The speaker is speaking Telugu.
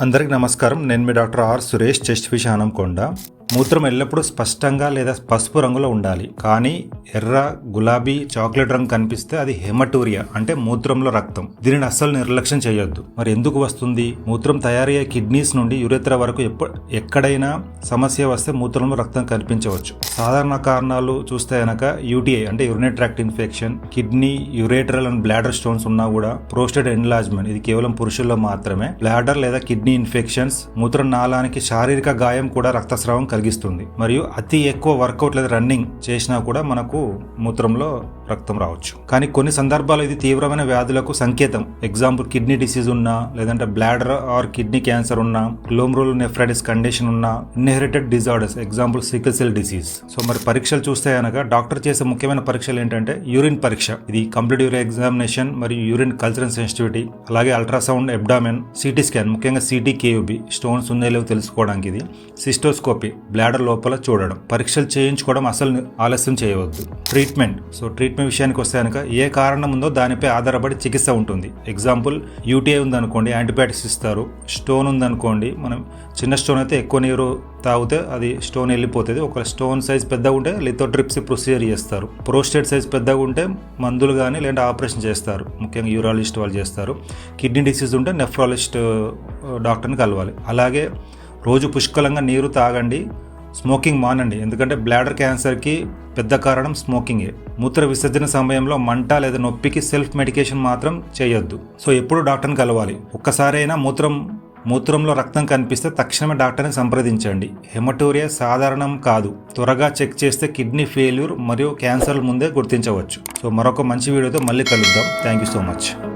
అందరికి నమస్కారం. నేను మీ doctor R Suresh chest fish Anamkonda. మూత్రం ఎల్లప్పుడూ స్పష్టంగా లేదా పసుపు రంగులో ఉండాలి. కానీ ఎర్ర గులాబీ చాక్లెట్ రంగు కనిపిస్తే అది హెమటూరియా అంటే మూత్రంలో రక్తం. దీనిని అస్సలు నిర్లక్ష్యం చేయొద్దు. మరి ఎందుకు వస్తుంది? మూత్రం తయారయ్యే కిడ్నీస్ నుండి యురేత్ర వరకు ఎప్ప ఎక్కడైనా సమస్య వస్తే మూత్రంలో రక్తం కనిపించవచ్చు. సాధారణ కారణాలు చూస్తే కనుక యూటీఐ అంటే urinary tract infection kidney ureteral and bladder stones ఉన్నా కూడా ప్రోస్టేట్ ఎన్లాజ్మెంట్ ఇది కేవలం పురుషుల్లో మాత్రమే. బ్లాడర్ లేదా కిడ్నీ ఇన్ఫెక్షన్స్ మూత్ర నాళానికి శారీరక గాయం కూడా రక్తస్రావం కలిగిస్తుంది. మరియు అతి ఎక్కువ వర్కౌట్ లేదా రన్నింగ్ చేసినా కూడా మనకు మూత్రంలో రక్తం రావచ్చు. కానీ కొన్ని సందర్భాల్లో ఇది తీవ్రమైన వ్యాధులకు సంకేతం. ఎగ్జాంపుల్ కిడ్నీ డిసీజ్ ఉన్నా లేదంటే బ్లాడర్ ఆర్ కిడ్నీ క్యాన్సర్ ఉన్నా గ్లోమ్రోల్ నెఫ్రైటిస్ కండిషన్ ఉన్నా inherited disorders example sickle cell disease. So మరి పరీక్షలు చూస్తే అనగా డాక్టర్ చేసే ముఖ్యమైన పరీక్షలు ఏంటంటే యూరిన్ పరీక్ష. ఇది కంప్లీట్ యూరిన్ ఎగ్జామినేషన్ మరియు యూరిన్ కల్చరల్ సెన్సిటివిటీ అలాగే అల్ట్రాసౌండ్ ఎబ్డామెన్ సిటీ స్కాన్ ముఖ్యంగా సిటీ కేయూబీ స్టోన్స్ ఉన్నాయో లేవో తెలుసుకోవడానికి ఇది. సిస్టోస్కోపీ బ్లాడర్ లోపల చూడడం. పరీక్షలు చేయించుకోవడం అసలు ఆలస్యం చేయవద్దు. ట్రీట్మెంట్. సో ట్రీట్ ట్రీట్మెంట్ విషయానికి వస్తే కనుక ఏ కారణం ఉందో దానిపై ఆధారపడి చికిత్స ఉంటుంది. ఎగ్జాంపుల్ యూటీఐ ఉందనుకోండి యాంటీబయాటిక్స్ ఇస్తారు స్టోన్ ఉందనుకోండి మనం చిన్న స్టోన్ అయితే ఎక్కువ నీరు తాగితే అది స్టోన్ వెళ్ళిపోతుంది. ఒక స్టోన్ సైజ్ పెద్దగా ఉంటే లిథోట్రిప్సీ ప్రొసీజర్ చేస్తారు. ప్రోస్టేట్ సైజ్ పెద్దగా ఉంటే మందులు కానీ లేదంటే ఆపరేషన్ చేస్తారు. ముఖ్యంగా యూరాలజిస్ట్ వాళ్ళు చేస్తారు. కిడ్నీ డిసీజ్ ఉంటే నెఫ్రాలజిస్ట్ డాక్టర్ని uh, కలవాలి. అలాగే రోజు పుష్కలంగా నీరు తాగండి స్మోకింగ్ మానండి. ఎందుకంటే బ్లాడర్ క్యాన్సర్కి పెద్ద కారణం స్మోకింగే. మూత్ర విసర్జన సమయంలో మంట లేదా నొప్పికి సెల్ఫ్ మెడికేషన్ మాత్రం చేయొద్దు. సో ఎప్పుడు డాక్టర్ని కలవాలి. ఒక్కసారైనా మూత్రం మూత్రంలో రక్తం కనిపిస్తే తక్షణమే డాక్టర్ని సంప్రదించండి. హెమటోరియా సాధారణం కాదు. త్వరగా చెక్ చేస్తే కిడ్నీ ఫెయిల్యూర్ మరియు క్యాన్సర్ ముందే గుర్తించవచ్చు. సో మరొక మంచి వీడియోతో మళ్ళీ కలుద్దాం. Thank you so much.